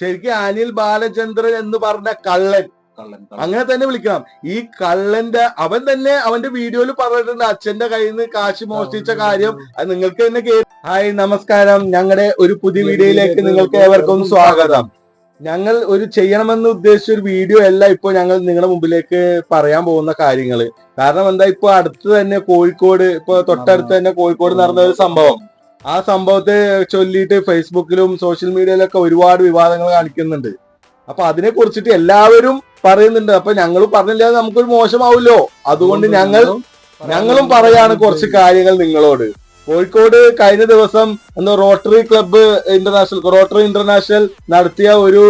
ശരിക്കും അനിൽ ബാലചന്ദ്രൻ എന്ന് പറഞ്ഞ കള്ളൻ. അങ്ങനെ തന്നെ വിളിക്കണം. ഈ കള്ളന്റെ അവൻ തന്നെ അവന്റെ വീഡിയോയിൽ പറഞ്ഞിട്ടുണ്ട് അച്ഛന്റെ കയ്യിൽ നിന്ന് കാശ് മോഷ്ടിച്ച കാര്യം. അത് നിങ്ങൾക്ക് തന്നെ കേ ഹായ് നമസ്കാരം. ഞങ്ങളുടെ ഒരു പുതിയ വീഡിയോയിലേക്ക് നിങ്ങൾക്ക് ഏവർക്കും സ്വാഗതം. ഞങ്ങൾ ഒരു ചെയ്യണമെന്ന് ഉദ്ദേശിച്ച ഒരു വീഡിയോ അല്ല ഇപ്പൊ ഞങ്ങൾ നിങ്ങളുടെ മുമ്പിലേക്ക് പറയാൻ പോകുന്ന കാര്യങ്ങൾ കാരണം എന്താ ഇപ്പൊ അടുത്ത് തന്നെ കോഴിക്കോട് ഇപ്പൊ തൊട്ടടുത്ത് തന്നെ കോഴിക്കോട് നടന്ന ഒരു സംഭവം. ആ സംഭവത്തെ ചൊല്ലിയിട്ട് ഫേസ്ബുക്കിലും സോഷ്യൽ മീഡിയയിലൊക്കെ ഒരുപാട് വിവാദങ്ങൾ കാണിക്കുന്നുണ്ട്. അപ്പൊ അതിനെ കുറിച്ചിട്ട് എല്ലാവരും പറയുന്നുണ്ട്. അപ്പൊ ഞങ്ങൾ പറഞ്ഞില്ല നമുക്കൊരു മോശമാവുമല്ലോ. അതുകൊണ്ട് ഞങ്ങൾ ഞങ്ങളും പറയാണ് കുറച്ച് കാര്യങ്ങൾ നിങ്ങളോട്. കോഴിക്കോട് കഴിഞ്ഞ ദിവസം എന്തോ rotary club international rotary international നടത്തിയ ഒരു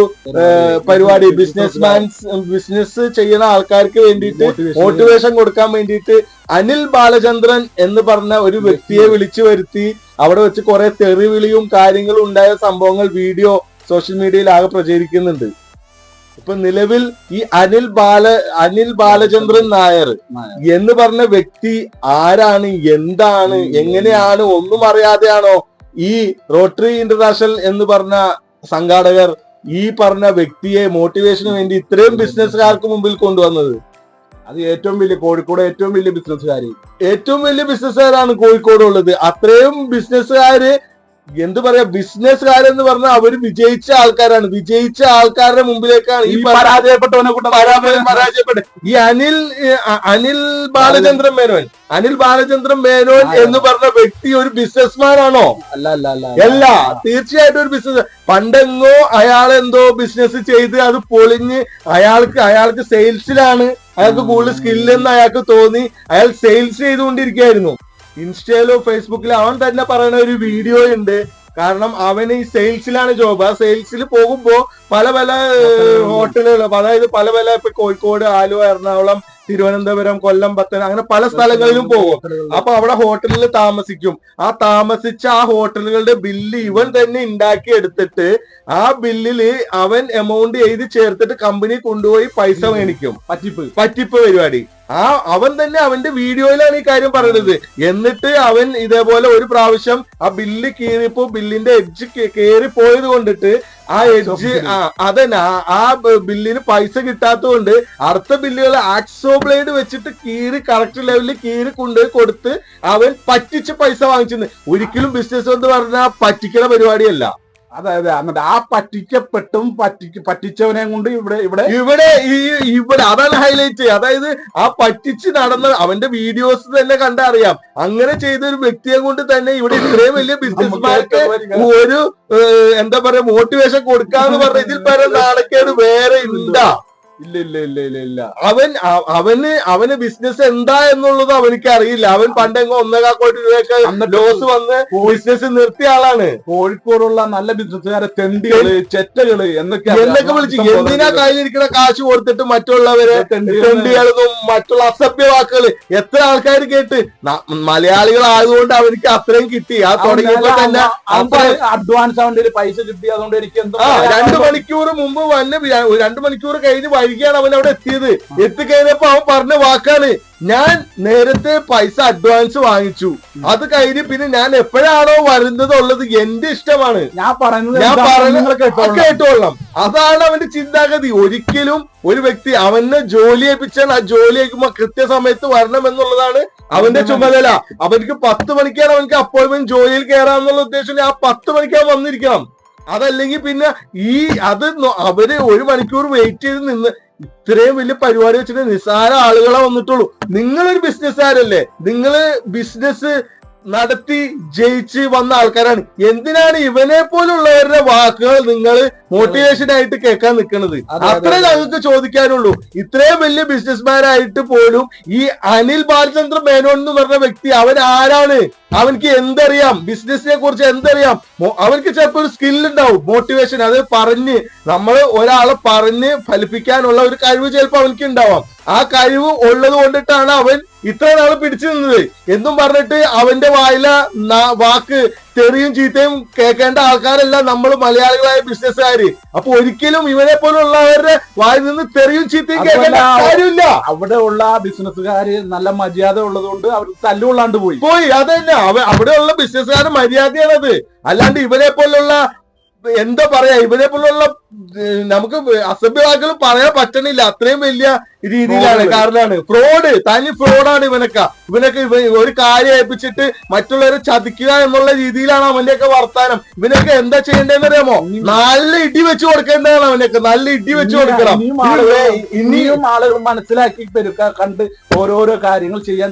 പരിപാടി. ബിസിനസ് മാൻസ് ബിസിനസ് ചെയ്യുന്ന ആൾക്കാർക്ക് വേണ്ടിയിട്ട് മോട്ടിവേഷൻ കൊടുക്കാൻ വേണ്ടിയിട്ട് അനിൽ ബാലചന്ദ്രൻ എന്ന് പറഞ്ഞ ഒരു വ്യക്തിയെ വിളിച്ചു വരുത്തി. അവിടെ വെച്ച് കുറെ തെറിവിളിയും കാര്യങ്ങളും ഉണ്ടായ സംഭവങ്ങൾ വീഡിയോ സോഷ്യൽ മീഡിയയിൽ ആകെ പ്രചരിക്കുന്നുണ്ട്. ഇപ്പൊ നിലവിൽ ഈ അനിൽ ബാല അനിൽ ബാലചന്ദ്രൻ നായർ എന്ന് പറഞ്ഞ വ്യക്തി ആരാണ് എന്താണ് എങ്ങനെയാണ് ഒന്നും അറിയാതെയാണോ ഈ റോട്ടറി ഇന്റർനാഷണൽ എന്ന് പറഞ്ഞ സംഘാടകർ ഈ പറഞ്ഞ വ്യക്തിയെ മോട്ടിവേഷന് വേണ്ടി ഇത്രയും ബിസിനസ്സുകാർക്ക് മുമ്പിൽ കൊണ്ടുവന്നത്? അത് ഏറ്റവും വലിയ കോഴിക്കോട് ഏറ്റവും വലിയ ബിസിനസ്സുകാർ ഏറ്റവും വലിയ ബിസിനസ്സുകാരാണ് കോഴിക്കോട് ഉള്ളത് അത്രയും ബിസിനസ്സുകാര് എന്ത് പറയാ ബിസിനസ്സുകാരെന്ന് പറഞ്ഞാൽ അവർ വിജയിച്ച ആൾക്കാരാണ്. വിജയിച്ച ആൾക്കാരുടെ മുമ്പിലേക്കാണ് ഈ പരാജയപ്പെട്ടവനെ പരാജയപ്പെട്ട പരാജയം ഈ അനിൽ അനിൽ ബാലചന്ദ്രൻ മേനോൻ. അനിൽ ബാലചന്ദ്രൻ മേനോൻ എന്ന് പറഞ്ഞ വ്യക്തി ഒരു ബിസിനസ്മാൻ ആണോ? അല്ല അല്ല അല്ല അല്ല. തീർച്ചയായിട്ടും ഒരു ബിസിനസ് പണ്ടെങ്ങോ അയാൾ എന്തോ ബിസിനസ് ചെയ്ത് അത് പൊളിഞ്ഞ് അയാൾക്ക് അയാൾക്ക് സെയിൽസിലാണ് അയാൾക്ക് കൂടുതൽ സ്കില്ലെന്ന് അയാൾക്ക് തോന്നി. അയാൾ സെയിൽസ് ചെയ്തുകൊണ്ടിരിക്കുകയായിരുന്നു. ഇൻസ്റ്റയിലോ ഫേസ്ബുക്കിലോ അവൻ തന്നെ പറയുന്ന ഒരു വീഡിയോ ഉണ്ട്. കാരണം അവന് ഈ സെയിൽസിലാണ് ജോബ് ആ സെയിൽസിൽ പോകുമ്പോ പല പല ഹോട്ടലുകൾ അതായത് പല പല ഇപ്പൊ കോഴിക്കോട് ആലുവ എറണാകുളം തിരുവനന്തപുരം കൊല്ലം പത്തനം അങ്ങനെ പല സ്ഥലങ്ങളിലും പോകും. അപ്പൊ അവിടെ ഹോട്ടലിൽ താമസിക്കും. ആ താമസിച്ച ആ ഹോട്ടലുകളുടെ ബില്ല് ഇവൻ തന്നെ ഉണ്ടാക്കി എടുത്തിട്ട് ആ ബില്ലിൽ അവൻ എമൗണ്ട് എഴുതി ചേർത്തിട്ട് കമ്പനി കൊണ്ടുപോയി പൈസ മേടിക്കും. പറ്റിപ്പ്. പറ്റിപ്പ് പരിപാടി. ആ അവൻ തന്നെ അവന്റെ വീഡിയോയിലാണ് ഈ കാര്യം പറയുന്നത്. എന്നിട്ട് അവൻ ഇതേപോലെ ഒരു പ്രാവശ്യം ആ ബില്ല് കീറിപ്പോ ബില്ലിന്റെ എഡ്ജ് കേറി പോയത് കൊണ്ടിട്ട് ആ എഡ്ജ് ആ അതന്നെ ആ- ബില്ലിന് പൈസ കിട്ടാത്തതുകൊണ്ട് അടുത്ത ബില്ലുകൾ ആക്സോ ബ്ലേഡ് വെച്ചിട്ട് കീറി കറക്റ്റ് ലെവലിൽ കീറി കൊണ്ടുപോയി കൊടുത്ത് അവൻ പറ്റിച്ച് പൈസ വാങ്ങിച്ചിരുന്നു. ഒരിക്കലും ബിസിനസ് എന്ന് പറഞ്ഞാൽ പറ്റിക്കണ പരിപാടിയല്ല. അതായത് എന്നിട്ട് ആ പറ്റിക്കപ്പെട്ടും പറ്റിക്ക് പറ്റിച്ചവനെ കൊണ്ട് ഇവിടെ ഇവിടെ ഇവിടെ ഈ ഇവിടെ അതാണ് ഹൈലൈറ്റ് അതായത് ആ പറ്റിച്ച് നടന്ന അവന്റെ വീഡിയോസ് തന്നെ കണ്ടറിയാം. അങ്ങനെ ചെയ്ത ഒരു വ്യക്തിയെ കൊണ്ട് തന്നെ ഇവിടെ ഇത്രയും വലിയ ബിസിനസ്മാർക്ക് ഒരു എന്താ പറയാ മോട്ടിവേഷൻ കൊടുക്കാന്ന് പറഞ്ഞ ഇതിൽ പരം നാണക്കേട് വേറെ ഉണ്ടാ ഇല്ല ഇല്ല ഇല്ല ഇല്ല ഇല്ല. അവൻ അവന് അവന് ബിസിനസ് എന്താ എന്നുള്ളത് അവനിക്ക് അറിയില്ല. അവൻ പണ്ടെങ്കിൽ ഒന്നേകാ കോടി രൂപയൊക്കെ ലോസ് വന്ന് ബിസിനസ് നിർത്തിയ ആളാണ്. കോഴിക്കോടുള്ള നല്ല ബിസിനസ്സുകാരെ തെണ്ടികൾ ചെറ്റകൾ എന്നൊക്കെ എന്നൊക്കെ വിളിച്ചു എന്തിനാ കയ്യിലിരിക്കുന്ന കാശ് കൊടുത്തിട്ട് മറ്റുള്ളവരെ തെണ്ടികളെന്നും മറ്റുള്ള അസഭ്യ വാക്കുകൾ എത്ര ആൾക്കാർ കേട്ട്. മലയാളികൾ മലയാളികളായതുകൊണ്ട് അവർക്ക് അത്രയും കിട്ടി. ആ തുടങ്ങിയപ്പോ തന്നെ അഡ്വാൻസ് അവന്റെ പൈസ കിട്ടി. അതുകൊണ്ട് എനിക്ക് എന്തോ രണ്ടു മണിക്കൂർ മുമ്പ് വന്ന് രണ്ടു മണിക്കൂർ കഴിഞ്ഞ് വൈകിയാണ് അവൻ അവിടെ എത്തിയത്. എത്തിക്കഴിഞ്ഞപ്പോ അവൻ പറഞ്ഞ വാക്കാണ് ഞാൻ നേരത്തെ പൈസ അഡ്വാൻസ് വാങ്ങിച്ചു. അത് കഴിഞ്ഞ് പിന്നെ ഞാൻ എപ്പോഴാണോ വരുന്നത് ഉള്ളത് എന്റെ ഇഷ്ടമാണ്. ഞാൻ പറയുന്നത് ഞാൻ പറയുന്നത് കേട്ടോളാം അതാണ് അവന്റെ ചിന്താഗതി. ഒരിക്കലും ഒരു വ്യക്തി അവനെ ജോലി ഏൽപ്പിച്ചാൽ ആ ജോലി ഏൽക്കുമ്പോ കൃത്യസമയത്ത് വരണം എന്നുള്ളതാണ് അവന്റെ ചുമതല. അവർക്ക് പത്ത് മണിക്കാണ് അവനക്ക് അപ്പോയിന്റ്മെന്റ് ജോലിയിൽ കയറാന്നുള്ള ഉദ്ദേശം ആ പത്ത് മണിക്കാൻ വന്നിരിക്കണം. അതല്ലെങ്കിൽ പിന്നെ ഈ അത് അവർ ഒരു മണിക്കൂർ വെയിറ്റ് ചെയ്ത് നിന്ന് ഇത്രയും വലിയ പരിപാടി വെച്ചിട്ട് നിസ്സാര ആളുകളെ വന്നിട്ടുള്ളൂ. നിങ്ങളൊരു ബിസിനസ്സുകാരല്ലേ നിങ്ങൾ ബിസിനസ് നടത്തി ജയിച്ച് വന്ന ആൾക്കാരാണ്. എന്തിനാണ് ഇവനെ പോലുള്ളവരുടെ വാക്കുകൾ നിങ്ങൾ മോട്ടിവേഷൻ ആയിട്ട് കേൾക്കാൻ നിൽക്കുന്നത്? അതെ, അത്രേ ഞങ്ങൾക്ക് ചോദിക്കാനുള്ളൂ. ഇത്രയും വലിയ ബിസിനസ്മാനായിട്ട് പോലും ഈ അനിൽ ബാലചന്ദ്ര മേനോൻ എന്ന് പറഞ്ഞ വ്യക്തി അവൻ ആരാണ്? അവൻക്ക് എന്തറിയാം? ബിസിനസിനെ കുറിച്ച് എന്തറിയാം? അവർക്ക് അവൻക്ക് ചിലപ്പോൾ ഒരു സ്കിൽ ഉണ്ടാവും മോട്ടിവേഷൻ അത് പറഞ്ഞ് നമ്മൾ ഒരാളെ പറഞ്ഞ് ഫലിപ്പിക്കാനുള്ള ഒരു കഴിവ് ചിലപ്പോൾ അവൻക്ക് ഉണ്ടാവാം. ആ കഴിവ് ഉള്ളത് കൊണ്ടിട്ടാണ് അവൻ ഇത്ര നാൾ പിടിച്ചു നിന്നത്. എന്നും പറഞ്ഞിട്ട് അവന്റെ വായില വാക്ക് തെറിയും ചീത്തയും കേൾക്കേണ്ട ആൾക്കാരല്ല നമ്മൾ മലയാളികളായ ബിസിനസ്സുകാർ അപ്പൊ ഒരിക്കലും ഇവനെ പോലുള്ളവരുടെ വായിൽ നിന്ന് തെറിയും ചീത്തയും കേൾക്കേണ്ട കാര്യമില്ല. അവിടെ ഉള്ള ബിസിനസ്സുകാര് നല്ല മര്യാദ ഉള്ളതുകൊണ്ട് അവർ തല്ലുകൊള്ളാണ്ട് പോയി. പോയി അതന്നെ. അവിടെ അവിടെയുള്ള ബിസിനസ്സുകാർ മര്യാദയാണത്. അല്ലാണ്ട് ഇവരെ പോലുള്ള എന്താ പറയാ ഇവരെ പോലുള്ള നമുക്ക് അസഭ്യവാക്കുകൾ പറയാൻ പറ്റണില്ല. അത്രയും വലിയ രീതിയിലാണ്. കാരണമാണ് ഫ്രോഡ് തനി ഫ്രോഡാണ് ഇവനൊക്കെ. ഇവനൊക്കെ ഇവ ഒരു കാര്യം ഏൽപ്പിച്ചിട്ട് മറ്റുള്ളവരെ ചതിക്കുക എന്നുള്ള രീതിയിലാണ് അവന്റെയൊക്കെ വർത്താനം. ഇവനൊക്കെ എന്താ ചെയ്യേണ്ടതെന്ന് അറിയാമോ നല്ല ഇടി വെച്ച് കൊടുക്കേണ്ടതാണ് അവനൊക്കെ. നല്ല ഇടി വെച്ച് കൊടുക്കണം. ഇനിയും ആളുകൾ മനസ്സിലാക്കി പെരുക്ക കണ്ട് ഓരോരോ കാര്യങ്ങൾ ചെയ്യാൻ.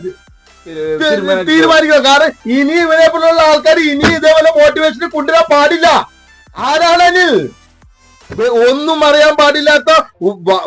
തീരുമാനിക്കണം. കാരണം ഇനി ഇവനെ പോലുള്ള ആൾക്കാർ ഇനി ഇതേപോലെ മോട്ടിവേഷൻ കൊണ്ടുവരാൻ പാടില്ല. ആരാണ് അനിൽ ഒന്നും അറിയാൻ പാടില്ലാത്ത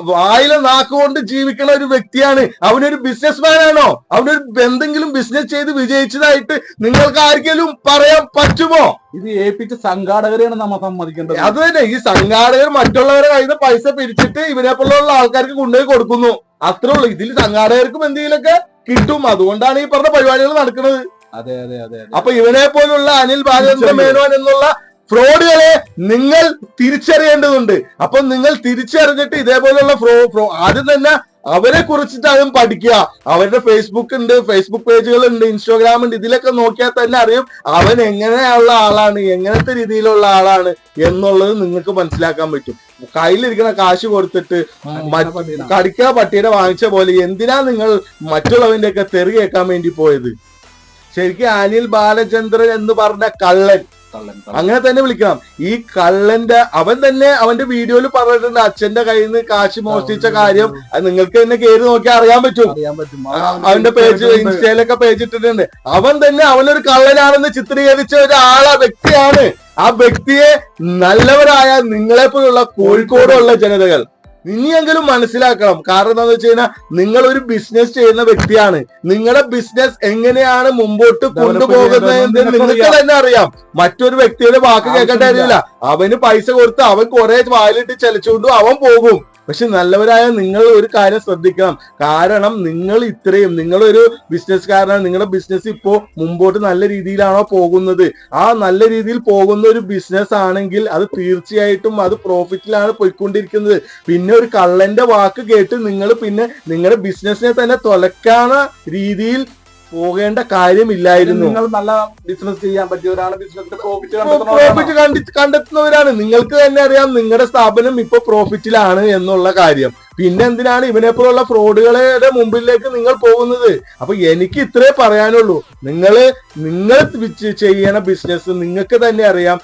വായില നാക്കുകൊണ്ട് ജീവിക്കുന്ന ഒരു വ്യക്തിയാണ്. അവനൊരു ബിസിനസ്മാൻ ആണോ അവനൊരു എന്തെങ്കിലും ബിസിനസ് ചെയ്ത് വിജയിച്ചതായിട്ട് നിങ്ങൾക്ക് ആർക്കെങ്കിലും പറയാൻ പറ്റുമോ? ഇത് ഏൽപ്പിച്ച സംഘാടകരെയാണ് നമ്മൾ സമ്മതിക്കേണ്ടത്. അത് തന്നെ. ഈ സംഘാടകർ മറ്റുള്ളവരെ കയ്യിൽ നിന്ന് പൈസ പിരിച്ചിട്ട് ഇവരെ പോലുള്ള ആൾക്കാർക്ക് കൊണ്ടുപോയി കൊടുക്കുന്നു. അത്രേ ഉള്ളൂ. ഇതിൽ സംഘാടകർക്കും എന്തെങ്കിലുമൊക്കെ കിട്ടും. അതുകൊണ്ടാണ് ഈ പറഞ്ഞ പരിപാടികൾ നടക്കുന്നത്. അതെ അതെ അതെ അതെ. അപ്പൊ ഇവനെ പോലുള്ള അനിൽ ബാലചന്ദ്ര മേനോൻ എന്നുള്ള ഫ്രോഡുകളെ നിങ്ങൾ തിരിച്ചറിയേണ്ടതുണ്ട്. അപ്പൊ നിങ്ങൾ തിരിച്ചറിഞ്ഞിട്ട് ഇതേപോലെയുള്ള ഫ്രോ ഫ്രോ ആദ്യം തന്നെ അവരെ കുറിച്ചിട്ട് അതും പഠിക്കുക. അവരുടെ ഫേസ്ബുക്ക് ഉണ്ട് ഫേസ്ബുക്ക് പേജുകൾ ഉണ്ട് ഇൻസ്റ്റാഗ്രാം ഉണ്ട് ഇതിലൊക്കെ നോക്കിയാൽ തന്നെ അറിയും അവൻ എങ്ങനെയുള്ള ആളാണ് എങ്ങനത്തെ രീതിയിലുള്ള ആളാണ് എന്നുള്ളത് നിങ്ങൾക്ക് മനസ്സിലാക്കാൻ പറ്റും. കയ്യിലിരിക്കുന്ന കാശ് കൊടുത്തിട്ട് കടിക്കാ പട്ടിയുടെ. വാങ്ങിച്ച പോലെ എന്തിനാ നിങ്ങൾ മറ്റുള്ളവന്റെ ഒക്കെ തെറി കേൾക്കാൻ വേണ്ടി പോയത്? ശരിക്കും അനിൽ ബാലചന്ദ്രൻ എന്ന് പറഞ്ഞ കള്ളൻ. അങ്ങനെ തന്നെ വിളിക്കാം ഈ കള്ളന്റെ അവൻ തന്നെ അവന്റെ വീഡിയോയിൽ പറഞ്ഞിട്ടുണ്ട് അച്ഛന്റെ കയ്യിൽ നിന്ന് കാശ് മോഷ്ടിച്ച കാര്യം. അത് നിങ്ങൾക്ക് തന്നെ കയറി നോക്കിയാൽ അറിയാൻ പറ്റും. അവന്റെ പേജ് ഇൻസ്റ്റയിലൊക്കെ പേജ് ഇട്ടിട്ടുണ്ട്. അവൻ തന്നെ അവനൊരു കള്ളനാണെന്ന് ചിത്രീകരിച്ച ഒരാളാ വ്യക്തിയാണ്. ആ വ്യക്തിയെ നല്ലവരായ നിങ്ങളെ പോലുള്ള കോഴിക്കോടുള്ള ജനതകൾ. ഇനിയെങ്കിലും മനസ്സിലാക്കണം. കാരണം എന്താണെന്ന് വെച്ച് കഴിഞ്ഞാൽ നിങ്ങൾ ഒരു ബിസിനസ് ചെയ്യുന്ന വ്യക്തിയാണ്. നിങ്ങളുടെ ബിസിനസ് എങ്ങനെയാണ് മുമ്പോട്ട് കൊണ്ടുപോകുന്നത് നിങ്ങൾക്ക് തന്നെ അറിയാം. മറ്റൊരു വ്യക്തിയുടെ വാക്ക് കേൾക്കേണ്ട കാര്യമില്ല. അവന് പൈസ കൊടുത്ത് അവൻ കുറെ വായിലിട്ട് ചലച്ചുകൊണ്ടും അവൻ പോകും. പക്ഷെ നല്ലവരായ നിങ്ങൾ ഒരു കാര്യം ശ്രദ്ധിക്കണം. കാരണം നിങ്ങൾ ഇത്രയും നിങ്ങളൊരു ബിസിനസ്സുകാരനാണ് നിങ്ങളുടെ ബിസിനസ് ഇപ്പോൾ മുമ്പോട്ട് നല്ല രീതിയിലാണോ പോകുന്നത്? ആ നല്ല രീതിയിൽ പോകുന്ന ഒരു ബിസിനസ് ആണെങ്കിൽ അത് തീർച്ചയായിട്ടും അത് പ്രോഫിറ്റിലാണ് പോയിക്കൊണ്ടിരിക്കുന്നത്. പിന്നെ ഒരു കള്ളന്റെ വാക്ക് കേട്ട് നിങ്ങൾ പിന്നെ നിങ്ങളുടെ ബിസിനസ്സിനെ തന്നെ തൊലക്കാന രീതിയിൽ പോകേണ്ട കാര്യമില്ലായിരുന്നു. നിങ്ങൾ നല്ല ബിസിനസ് ചെയ്യാൻ പറ്റിയവരാണ്. Business profit കണ്ടെത്തുന്നവരാണ്. നിങ്ങൾക്ക് തന്നെ അറിയാം നിങ്ങളുടെ സ്ഥാപനം ഇപ്പൊ പ്രോഫിറ്റിലാണ് എന്നുള്ള കാര്യം. പിന്നെ എന്തിനാണ് ഇവനെ പോലുള്ള ഫ്രോഡുകളുടെ മുമ്പിലേക്ക് നിങ്ങൾ പോകുന്നത്? അപ്പൊ എനിക്ക് ഇത്രേ പറയാനുള്ളൂ. നിങ്ങൾ നിങ്ങൾ ചെയ്യണ ബിസിനസ് നിങ്ങൾക്ക് തന്നെ അറിയാം.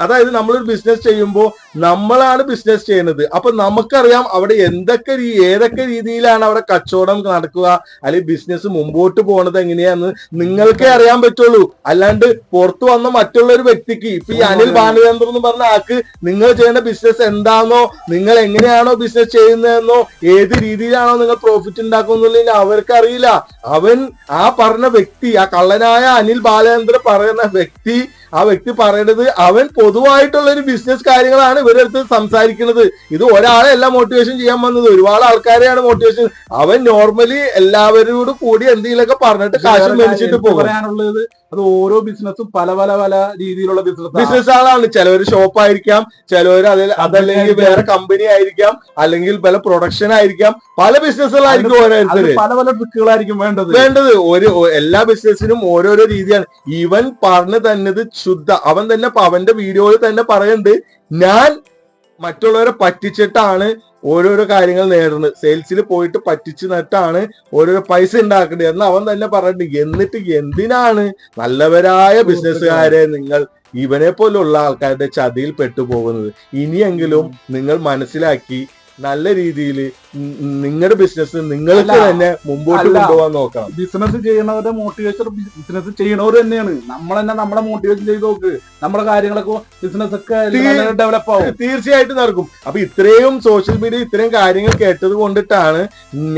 അതായത് നമ്മളൊരു ബിസിനസ് ചെയ്യുമ്പോൾ നമ്മളാണ് ബിസിനസ് ചെയ്യുന്നത് അപ്പൊ നമുക്കറിയാം അവിടെ എന്തൊക്കെ ഏതൊക്കെ രീതിയിലാണ് അവിടെ കച്ചവടം നടക്കുക അല്ലെങ്കിൽ ബിസിനസ് മുമ്പോട്ട് പോണത് എങ്ങനെയാന്ന് നിങ്ങൾക്കേ അറിയാൻ പറ്റുള്ളൂ. അല്ലാണ്ട് പുറത്തു വന്ന മറ്റുള്ള ഒരു വ്യക്തിക്ക് ഇപ്പൊ ഈ അനിൽ ബാലചന്ദ്രൻ എന്ന് പറഞ്ഞ ആൾക്ക് നിങ്ങൾ ചെയ്യുന്ന ബിസിനസ് എന്താണോ നിങ്ങൾ എങ്ങനെയാണോ ബിസിനസ് ചെയ്യുന്നതെന്നോ ഏത് രീതിയിലാണോ നിങ്ങൾ പ്രോഫിറ്റ് ഉണ്ടാക്കുന്നുള്ളതിന് അവർക്ക് അറിയില്ല അവൻ ആ പറഞ്ഞ വ്യക്തി ആ കള്ളനായ അനിൽ ബാലചന്ദ്രൻ പറയുന്ന വ്യക്തി ആ വ്യക്തി പറയുന്നത് അവൻ പൊതുവായിട്ടുള്ള ഒരു ബിസിനസ് കാര്യങ്ങളാണ് ഇവരടുത്ത് സംസാരിക്കുന്നത്. ഇത് ഒരാളെ അല്ല മോട്ടിവേഷൻ ചെയ്യാൻ വന്നത്. ഒരുപാട് ആൾക്കാരെയാണ് മോട്ടിവേഷൻ അവൻ നോർമലി എല്ലാവരോടും കൂടി എന്തെങ്കിലുമൊക്കെ പറഞ്ഞിട്ട് കാശ് മേടിച്ചിട്ട് പോകാനുള്ളത് അത് ഓരോ ബിസിനസ്സും പല പല പല രീതിയിലുള്ള ബിസിനസ് ബിസിനസ് ആളാണ്. ചിലവർ ഷോപ്പ് ആയിരിക്കാം ചിലവർ അതിൽ അതല്ലെങ്കിൽ വേറെ കമ്പനി ആയിരിക്കാം അല്ലെങ്കിൽ പല പ്രൊഡക്ഷൻ ആയിരിക്കാം. പല ബിസിനസ്സുകളായിരിക്കും ഓരോരുത്തര് പല പല ട്രിക്കുകളായിരിക്കും വേണ്ടത്. വേണ്ടത്. ഒരു എല്ലാ ബിസിനസ്സിനും ഓരോരോ രീതിയാണ്. ഇവൻ പറഞ്ഞു തന്നത് ശുദ്ധ. അവൻ തന്നെ അവന്റെ വീഡിയോയിൽ തന്നെ പറയുന്നുണ്ട് ഞാൻ മറ്റുള്ളവരെ പറ്റിച്ചിട്ടാണ് ഓരോരോ കാര്യങ്ങൾ നേടുന്നത്. സെയിൽസിൽ പോയിട്ട് പറ്റിച്ചു നട്ടാണ് ഓരോരോ പൈസ ഉണ്ടാക്കേണ്ടത് എന്ന് അവൻ തന്നെ പറഞ്ഞിട്ട് എന്നിട്ട് എന്തിനാണ് നല്ലവരായ ബിസിനസ്സുകാരെ നിങ്ങൾ ഇവനെ പോലുള്ള ആൾക്കാരുടെ ചതിയിൽ പെട്ടുപോകുന്നത്? ഇനിയെങ്കിലും നിങ്ങൾ മനസ്സിലാക്കി നല്ല രീതിയിൽ നിങ്ങളുടെ ബിസിനസ് നിങ്ങൾക്ക് തന്നെ മുമ്പോട്ട് കൊണ്ടുപോകാൻ നോക്കാം ബിസിനസ് ചെയ്യണവരുടെ മോട്ടിവേഷൻ ബിസിനസ് ചെയ്യണവർ തന്നെയാണ്. നമ്മൾ തന്നെ നമ്മളെ മോട്ടിവേഷൻ ചെയ്ത് നോക്ക്. നമ്മുടെ കാര്യങ്ങളൊക്കെ ബിസിനസ് ഒക്കെ ഡെവലപ്പ് ആവും. തീർച്ചയായിട്ടും നടക്കും. അപ്പൊ ഇത്രയും സോഷ്യൽ മീഡിയ ഇത്രയും കാര്യങ്ങൾ കേട്ടത് കൊണ്ടിട്ടാണ്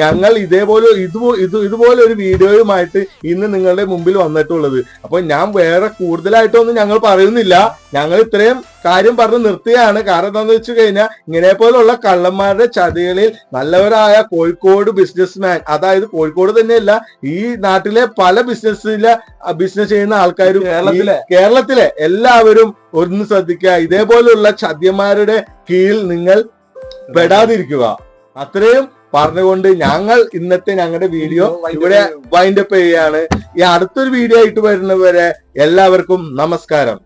ഞങ്ങൾ ഇതേപോലെ ഇതുപോ ഇത് ഇതുപോലെ ഒരു വീഡിയോയുമായിട്ട് ഇന്ന് നിങ്ങളുടെ മുമ്പിൽ വന്നിട്ടുള്ളത്. അപ്പൊ ഞാൻ വേറെ കൂടുതലായിട്ടൊന്നും ഞങ്ങൾ പറയുന്നില്ല. ഞങ്ങൾ ഇത്രയും കാര്യം പറഞ്ഞ് നിർത്തുകയാണ് കാരണം എന്താണെന്ന് വെച്ച് കഴിഞ്ഞാൽ ഇങ്ങനെ പോലുള്ള കള്ളന്മാരുടെ ചതികളിൽ നല്ലവരായ കോഴിക്കോട് ബിസിനസ്മാൻ അതായത് കോഴിക്കോട് തന്നെയല്ല ഈ നാട്ടിലെ പല ബിസിനസ്സിലെ ബിസിനസ് ചെയ്യുന്ന ആൾക്കാരും കേരളത്തിലെ. കേരളത്തിലെ എല്ലാവരും ഒന്ന് ശ്രദ്ധിക്കുക. ഇതേപോലുള്ള ചതിയന്മാരുടെ കീഴിൽ നിങ്ങൾ പെടാതിരിക്കുക. അത്രയും പറഞ്ഞുകൊണ്ട് ഞങ്ങൾ ഇന്നത്തെ ഞങ്ങളുടെ വീഡിയോ ഇവിടെ വൈൻഡപ്പ് ചെയ്യുകയാണ്. ഈ അടുത്തൊരു വീഡിയോ ആയിട്ട് വരുന്നവരെ എല്ലാവർക്കും നമസ്കാരം.